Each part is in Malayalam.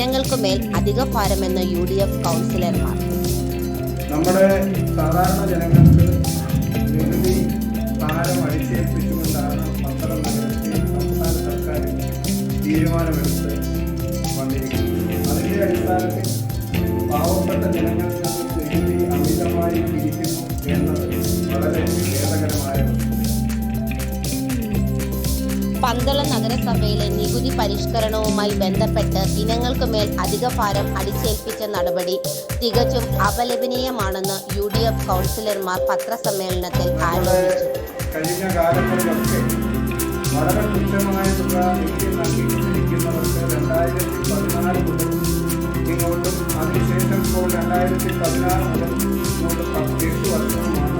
ഇനങ്ങൾക്കുമേൽ അധിക ഭാരമെന്ന് യു ഡി എഫ് കൗൺസിലർമാർ. നമ്മുടെ സാധാരണ ജനങ്ങൾക്ക് നികുതി ഭാരം അടിച്ചേൽപ്പിച്ചുകൊണ്ടാണ് പരിഷ്കരണവുമായി ബന്ധപ്പെട്ട് ഇനങ്ങൾക്കുമേൽ അധിക ഭാരം അടിച്ചേൽപ്പിച്ച നടപടി തികച്ചും അപലപനീയമാണെന്ന് യു ഡി എഫ് കൗൺസിലർമാർ പത്രസമ്മേളനത്തിൽ ആരോപിച്ചു. കഴിഞ്ഞ മുതൽ ഇങ്ങോട്ടും അതിനുശേഷം ഇപ്പോൾ രണ്ടായിരത്തി പതിനാറ് മുതൽ ഇങ്ങോട്ട് എട്ട് വർഷവുമാണ്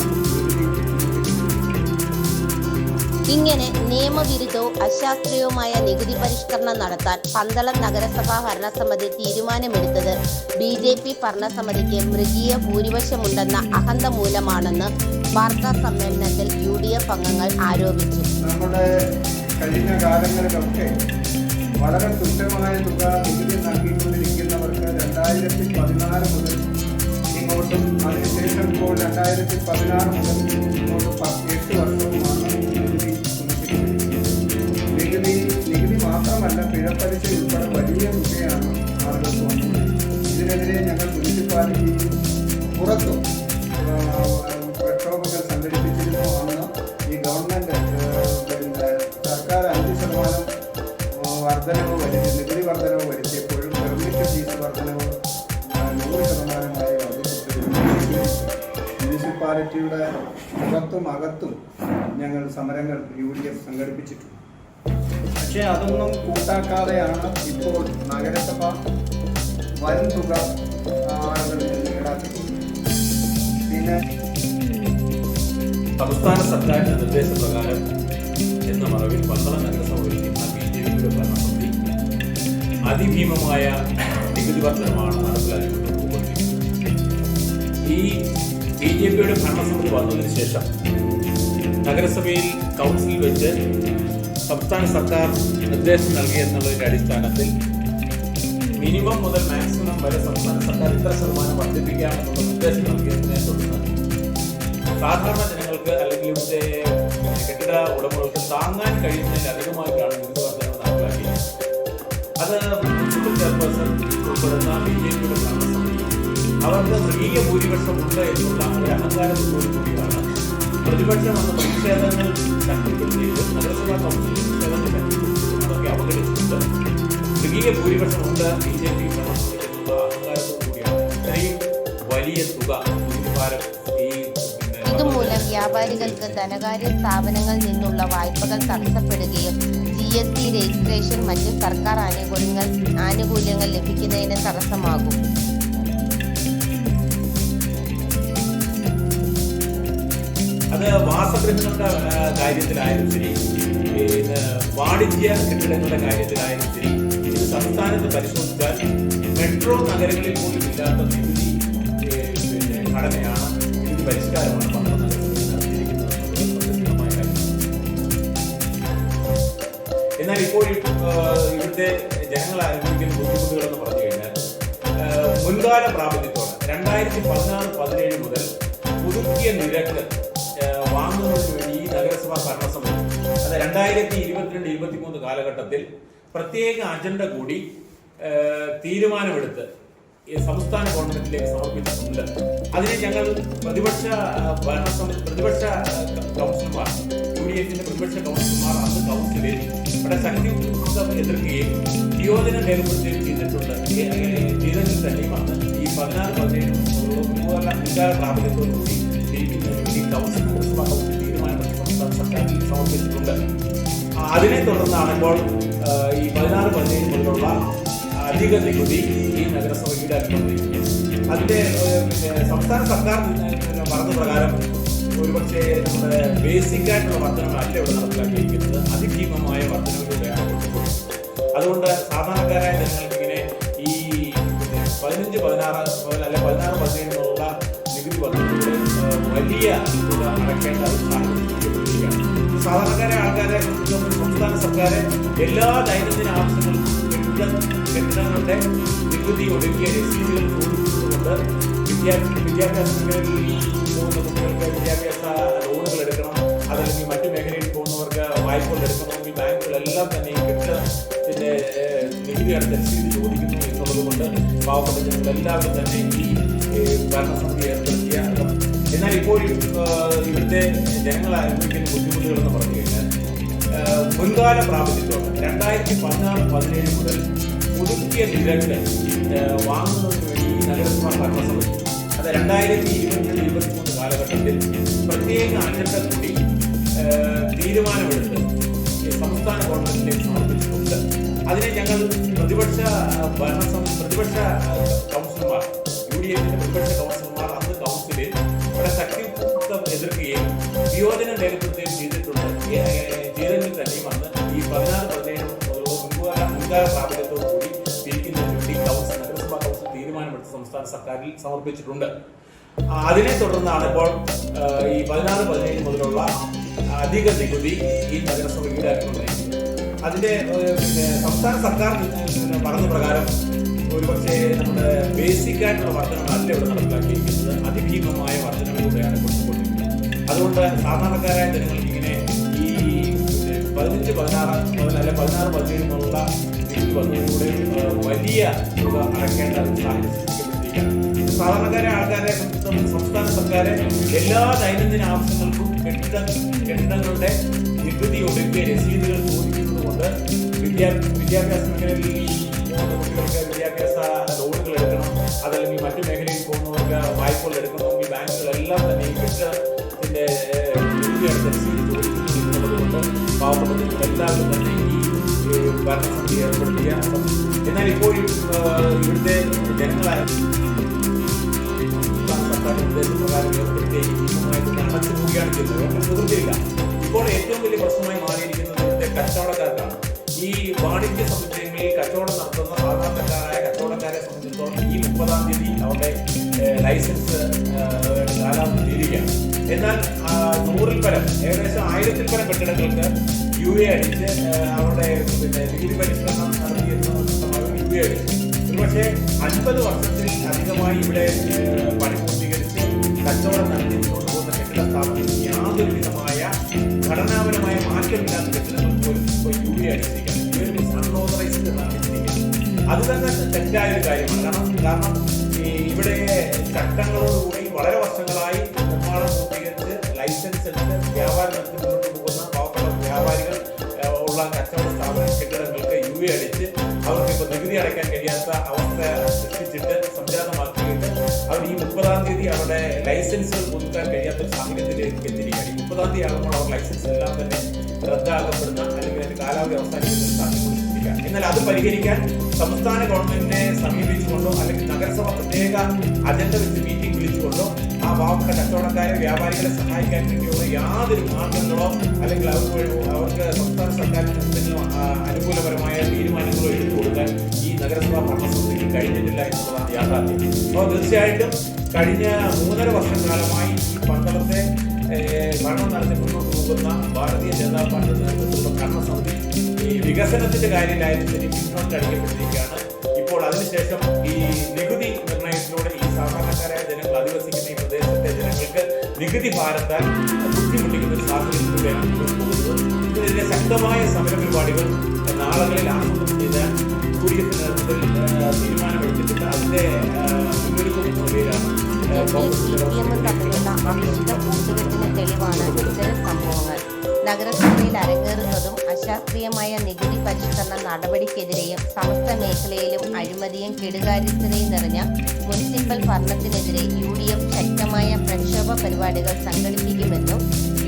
ഇങ്ങനെ നിയമവിരുദ്ധവും അശാസ്ത്രീയവുമായ നികുതി പരിഷ്കരണം നടത്താൻ പന്തളം നഗരസഭാ ഭരണസമിതി തീരുമാനമെടുത്തത് ബി ജെ പി ഭരണസമിതിക്ക് മൃഗീയ ഭൂരിപക്ഷമുണ്ടെന്ന അഹന്ത മൂലമാണെന്ന് വാർത്താ സമ്മേളനത്തിൽ യു ഡി എഫ് അംഗങ്ങൾ ആരോപിച്ചു. നമ്മുടെ കഴിഞ്ഞ കാലങ്ങളിലൊക്കെ വളരെ തുച്ഛമായ തുക നികുതി നൽകിക്കൊണ്ടിരിക്കുന്നവർക്ക് രണ്ടായിരത്തി പതിനാല് മുതൽ ഇങ്ങോട്ടും അതിനുശേഷം ഇപ്പോൾ രണ്ടായിരത്തി പതിനാറ് മുതൽ ഇങ്ങോട്ട് വർധനവ് വരുത്തി നികുതി വർധനവ് വരുത്തിയപ്പോഴും പെർമിറ്റ് ഫീസ് വർധനവ് നൂറ് ശതമാനമായി വർദ്ധിപ്പിച്ചിട്ടുണ്ട് മുനിസിപ്പാലിറ്റിയുടെ പുറത്തും അകത്തും ഞങ്ങൾ സമരങ്ങൾ യു ഡി എഫ് സംഘടിപ്പിച്ചിട്ടുണ്ട്. പക്ഷേ അതൊന്നും കൂട്ടാക്കാതെയാണ് ഇപ്പോൾ നഗരസഭ വൻ തുക പിന്നെ സംസ്ഥാന സർക്കാരിന്റെ നിർദ്ദേശപ്രകാരം എന്ന മറവിൽ പന്തളം നഗരസഭ ഭരിക്കുന്ന ബി ജെ പിയുടെ ഭരണസമിതി അതിഭീമമായ നികുതി വർധനമാണ് ഈ ബി ജെ പിയുടെ ഭരണസമിതി വന്നതിന് ശേഷം നഗരസഭയിൽ കൗൺസിൽ വെച്ച് സംസ്ഥാന സർക്കാർ നിർദ്ദേശം നൽകി എന്നുള്ളതിന്റെ അടിസ്ഥാനത്തിൽ മിനിമം മുതൽ മാക്സിമം വരെ സംസ്ഥാന സർക്കാർ ഇത്ര ശതമാനം വർദ്ധിപ്പിക്കാമെന്നുള്ള നിർദ്ദേശം നൽകിയതിനെ തുടർന്ന് സാധാരണ ജനങ്ങൾക്ക് അല്ലെങ്കിൽ ഇവിടുത്തെ കെട്ടിട ഉടമകൾക്ക് താങ്ങാൻ കഴിയുന്നതിലധികമായിട്ടാണ് നികുതി അവർക്ക് സ്ത്രീയ ഭൂരിപക്ഷം ഉണ്ട് എന്നുള്ള ഒരു അഹങ്കാരത്തോടു കൂടിയാണ് പ്രതിപക്ഷം അന്ന് പ്രതിഷേധങ്ങൾ ശക്തിപ്പെടുത്തിയിട്ട് നഗരസഭാ ശക്തിപ്പെടുത്തിയിട്ടും അതൊക്കെ അവഗണിച്ചിട്ടുണ്ട്. സ്ത്രീയ ഭൂരിപക്ഷം ഉണ്ട് ബി ജെ പി ഭരണസമിതി ഇത്രയും വലിയ തുക ഇതുമൂലം വ്യാപാരികൾക്ക് ധനകാര്യ സ്ഥാപനങ്ങളിൽ നിന്നുള്ള വായ്പകൾ തടസ്സപ്പെടുകയും ജി എസ് ടി രജിസ്ട്രേഷൻ മറ്റ് സർക്കാർ ആനുകൂല്യങ്ങൾ ആനുകൂല്യങ്ങൾ ലഭിക്കുന്നതിന് തടസ്സമാകും. അത് വാസഗൃഹങ്ങളുടെ കാര്യത്തിലായാലും ശരി വാണിജ്യ കെട്ടിടങ്ങളുടെ കാര്യത്തിലായാലും ശരി ഇത് സംസ്ഥാനത്ത് പരിശോധിച്ചാൽ മെട്രോ നഗരങ്ങളിൽ പോലും ഇല്ലാത്ത നികുതി ഘടനയാണ് നികുതി പരിഷ്കാരമാണ് ആ, ഇവിടുത്തെ ജനങ്ങൾ അനുഭവിക്കുന്ന ബുദ്ധിമുട്ടുകൾ എന്ന് പറഞ്ഞു കഴിഞ്ഞാൽ മുൻകാല പ്രാബല്യത്തോടെ രണ്ടായിരത്തി പതിനാറ് പതിനേഴ് മുതൽ പുതുക്കിയ നിരക്ക് വാങ്ങുന്നതിന് വേണ്ടി ഈ നഗരസഭാ ഭരണസമിതി അത് രണ്ടായിരത്തി ഇരുപത്തിരണ്ട് ഇരുപത്തിമൂന്ന് കാലഘട്ടത്തിൽ പ്രത്യേക അജണ്ട കൂടി തീരുമാനമെടുത്ത് സംസ്ഥാന ഗവൺമെന്റിലേക്ക് സമർപ്പിച്ചിട്ടുണ്ട്. അതിനെ ഞങ്ങൾ പ്രതിപക്ഷ ഭരണ പ്രതിപക്ഷ കൗൺസിലർമാർ യു ഡി എഫിന്റെ പ്രതിപക്ഷ കൗൺസിലർമാർ അന്ന് കൗൺസിലിൽ ഇവിടെ ശക്തിയുക്തം എതിർക്കുകയും നിയോജനം രേഖപ്പെടുത്തുകയും ചെയ്തിട്ടുണ്ട്. ചെയ്തതിൽ തന്നെയും ഈ പതിനാറ് പതിനേഴ് പ്രാബല്യത്തോടുകൂടി അതിനെ തുടർന്നാണ് ഇപ്പോൾ ഈ പതിനാറ് പതിനേഴ് മുതലുള്ള അധിക നികുതി ഈ നഗരസഭ അനുമതി അതിന്റെ സംസ്ഥാന സർക്കാർ പറഞ്ഞ പ്രകാരം ഒരുപക്ഷെ നമ്മുടെ ബേസിക് ആയിട്ടുള്ള വർധനമല്ല ഇവിടെ നടപ്പിലാക്കിയിരിക്കുന്നത്. അതിഭീമമായ വർധനവിലൂടെയാണ് അതുകൊണ്ട് സാധാരണക്കാരായ ജനങ്ങൾക്ക് ഇങ്ങനെ ഈ പതിനഞ്ച് പതിനാറ് അല്ലെ പതിനാറ് പതിനേഴിനുള്ള നികുതി വർധനയുടെ വലിയ തുക അടക്കേണ്ട ഒരു സാഹചര്യം സാധാരണക്കാരെ ആൾക്കാരെ സംസ്ഥാന സർക്കാർ എല്ലാ ദൈനംദിന ആവശ്യങ്ങൾക്കും കെട്ടിടങ്ങളുടെ നികുതി ഒടുക്കിയ രസീതുകൾ ചോദിക്കുന്നതുകൊണ്ട് വിദ്യാർത്ഥി വിദ്യാഭ്യാസ മേഖലയിൽ പോകുന്ന കുട്ടികൾക്ക് വിദ്യാഭ്യാസ ലോണുകൾ എടുക്കണം അതല്ലെങ്കിൽ മറ്റു മേഖലയിൽ പോകുന്നവർക്ക് വായ്പകൾ എടുക്കണമെങ്കിൽ ബാങ്കുകളെല്ലാം തന്നെ ഈ ഏഹ്, നികുതി അടച്ച രസീത് ചോദിക്കുന്നു എന്നുള്ളത് പാവപ്പെട്ട ജനങ്ങൾ എല്ലാവരും തന്നെ ഈ ഭരണസമിതി ഏർപ്പെടുത്തിയ എന്നാൽ ഇപ്പോഴും ഇവിടുത്തെ ജനങ്ങൾ അനുഭവിക്കുന്ന ബുദ്ധിമുട്ടുകൾ എന്ന് പറഞ്ഞു കഴിഞ്ഞാൽ മുൻകാല പ്രാബല്യത്തോടെ രണ്ടായിരത്തി പതിനാറ് പതിനേഴ് മുതൽ പുതുക്കിയ നിരക്ക് വാങ്ങുന്നതിന് വേണ്ടി നഗരസഭാ ഭരണസമിതി അത് രണ്ടായിരത്തി ഇരുപത്തി ഇരുപത്തി മൂന്ന് കാലഘട്ടത്തിൽ പ്രത്യേക അജണ്ട കൂടി ഏഹ്, തീരുമാനമെടുത്ത് സംസ്ഥാന ഗവൺമെന്റിലേക്ക് സമർപ്പിച്ചിട്ടുണ്ട്. അതിനെ ഞങ്ങൾ പ്രതിപക്ഷ ഭരണസം പ്രതിപക്ഷ കൗൺസിലർമാർ യു ഡി എഫിന്റെ പ്രതിപക്ഷ കൗൺസിലർമാർ അന്ന് കൗൺസിലിൽ വളരെ ശക്തിത്വം എതിർക്കുകയും വിയോജനം രേഖപ്പെടുത്തുകയും ചെയ്തിട്ടുണ്ട്. ചെയ്തെങ്കിൽ തന്നെയും അന്ന് ഈ പതിനാറ് മുതലുള്ള മുൻകാല മുൻകാല സംസ്ഥാന സർക്കാരിൽ സമർപ്പിച്ചിട്ടുണ്ട്. അതിനെ തുടർന്നാണ് ഇപ്പോൾ ഈ പതിനാറ് പതിനേഴ് മുതലുള്ള അധിക നികുതി ഈ നഗരസഭ ഈടാക്കുന്നത് അതിന്റെ സംസ്ഥാന സർക്കാർ പറഞ്ഞ പ്രകാരം ഒരുപക്ഷെ നമ്മുടെ ബേസിക് ആയിട്ടുള്ള വർധനമല്ല ഇവിടെ നടപ്പിലാക്കിയിരിക്കുന്നത്. അതിഭീമമായ വർധനകളിലൂടെയാണ് കൊടുത്തുകൊണ്ടിരിക്കുന്നത്. അതുകൊണ്ട് സാധാരണക്കാരായ ജനങ്ങൾ ഇങ്ങനെ ഈ പതിനഞ്ച് പതിനാറ് മുതൽ അല്ലെ പതിനാറ് പതിനേഴ് മുതലുള്ള നികുതി ഏഹ്, വലിയ തുക അടക്കേണ്ട സാഹചര്യം. സാധാരണക്കാരെ ആൾക്കാരെ സംസ്ഥാന സർക്കാർ എല്ലാ ദൈനംദിന ആവശ്യങ്ങൾക്കും കെട്ടിട കെട്ടിടങ്ങളുടെ നികുതി ഒടുക്കിയ രസീതുകൾ ചോദിക്കുന്നത് കൊണ്ട് വിദ്യാ വിദ്യാഭ്യാസ മേഖലയിൽ കുട്ടികൾക്ക് വിദ്യാഭ്യാസ ലോണുകൾ എടുക്കണം. അതല്ലെങ്കിൽ മറ്റു മേഖലയിൽ പോകുന്നവർക്ക് വായ്പകൾ എടുക്കണമെങ്കിൽ ബാങ്കുകളെല്ലാം തന്നെ ഈ കെട്ടിടത്തിന്റെ നികുതി അടച്ച രസീത് ചോദിക്കുന്നു എന്നുള്ളത് കൊണ്ട് പാവപ്പെട്ട എല്ലാവരും തന്നെ ഭരണസമിതി ഏർപ്പെടുത്തിയ എന്നാൽ ഇപ്പോഴും ഇവിടുത്തെ ജനങ്ങളായ സർക്കാർ നിർദ്ദേശപ്രകാരം ഏർപ്പെടുത്തിയ ഈ നിയമമായിട്ട് അടച്ചു പോവുകയാണ് ചെയ്യുന്നത് അവർക്ക് നിവൃത്തിയില്ല ഇപ്പോൾ ഏറ്റവും വലിയ പ്രശ്നമായി മാറിയിരിക്കുന്നത് ഇവിടുത്തെ കച്ചവടക്കാർക്കാണ് ഈ വാണിജ്യ സമുച്ചയങ്ങളിൽ കച്ചവടം നടത്തുന്ന സാധാരണക്കാരായ കച്ചവടക്കാരെ സംബന്ധിച്ചിടത്തോളം ഈ മുപ്പതാം തീയതി അവരുടെ ലൈസൻസ് കാലാവധി തീരുകയാണ് എന്നാൽ നൂറിൽ പരം ഏകദേശം ആയിരത്തിൽ പരം കെട്ടിടങ്ങൾക്ക് യു എ അടിച്ച് അവരുടെ പിന്നെ നികുതി പരിഷ്കരണം നടത്തിയെന്ന് യു എ അടിച്ചു ഒരുപക്ഷെ അൻപത് വർഷത്തിൽ അധികമായി ഇവിടെ പണി പൂർത്തീകരിച്ച് കച്ചവടം നടത്തി കൊണ്ടുപോകുന്ന പോകുന്ന കെട്ടിട സ്ഥാപനത്തിൽ യാതൊരു വിധമായ ഘടനാപരമായ മാറ്റമില്ലാത്ത കെട്ടിടങ്ങൾ പോലും ഇപ്പോൾ യു എ അടിച്ചിരിക്കുകയാണ് അത് തന്നെ തെറ്റായ ഒരു കാര്യമാണ് കാരണം കാരണം ഇവിടെ ചട്ടങ്ങളോടുകൂടി ലൈസൻസുകൾ പുതുക്കാൻ കഴിയാത്ത ഒരു സാഹചര്യത്തിലേക്ക് എത്തിയിരിക്കുകയാണ്. മുപ്പതാം തീയതി ആകുമ്പോൾ അവർ ലൈസൻസ് എല്ലാം തന്നെ റദ്ദാക്കപ്പെടുന്ന അല്ലെങ്കിൽ അതിന്റെ കാലാവധി അവസാനിക്കുന്ന ഒരു സാഹചര്യം സൃഷ്ടിക്കുക എന്നാൽ അത് പരിഹരിക്കാൻ സംസ്ഥാന ഗവൺമെന്റിനെ സമീപിച്ചുകൊണ്ടോ അല്ലെങ്കിൽ നഗരസഭ പ്രത്യേക അജണ്ട വെച്ച് മീറ്റിംഗ് വിളിച്ചുകൊണ്ടോ ആ പാവപ്പെട്ട കച്ചവടക്കാരെ വ്യാപാരികളെ സഹായിക്കാൻ വേണ്ടിയുള്ള യാതൊരു മാർഗങ്ങളോ അല്ലെങ്കിൽ അവർക്ക് അവർക്ക് സംസ്ഥാന സർക്കാരിൽ എന്തെങ്കിലും അനുകൂലപരമായ തീരുമാനങ്ങളോ എടുത്തു കൊടുക്കാൻ ഈ നഗരസഭാ ഭരണസമിതിക്ക് കഴിഞ്ഞിട്ടില്ല എന്നുള്ളതാണ് യാഥാർത്ഥ്യം. അപ്പോൾ തീർച്ചയായിട്ടും കഴിഞ്ഞ മൂന്നര വർഷക്കാലമായി ഈ പന്തളത്തെ ഭരണം നടത്തി മുന്നോട്ട് പോകുന്ന ഭാരതീയ ജനതാ പാർട്ടി നേതൃത്വത്തിലുള്ള ഭരണസമിതി ഈ വികസനത്തിന്റെ കാര്യത്തിലായാലും ശരി പിന്നോട്ട് അടിക്കപ്പെട്ടിരിക്കുകയാണ്. ഇപ്പോൾ അതിനുശേഷം ഈ നികുതി നിർണയത്തിലൂടെ ഈ സാധാരണക്കാരായ ജനങ്ങൾ അധിവസിക്കുന്ന ഈ പ്രദേശത്തെ ജനങ്ങൾക്ക് നികുതി ഭാരത്താൽ ബുദ്ധിമുട്ടിക്കുന്ന ഒരു സാഹചര്യത്തിലൂടെയാണ് ഇതിനെതിരെ ശക്തമായ സമര പരിപാടികൾ നാളുകളിൽ ആസൂത്രണം ചെയ്ത നഗരസഭയിൽ അരങ്ങേറുന്നതും അശാസ്ത്രീയമായ നികുതി പരിഷ്കരണ നടപടിക്കെതിരെയും സമസ്ത മേഖലയിലും അഴിമതിയും കെടുകാര്യസ്ഥതയും നിറഞ്ഞ മുനിസിപ്പൽ ഭരണത്തിനെതിരെ യു ഡി എഫ് ശക്തമായ പ്രക്ഷോഭ പരിപാടികൾ സംഘടിപ്പിക്കുമെന്നും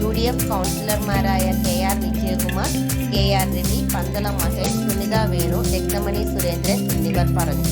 യു ഡി എഫ് കൗൺസിലർമാരായ K R Vijayakumar K R Ravi Pandalam Mahesh Sunitha Venu Rakthamani Surendran എന്നിവർ പറഞ്ഞു.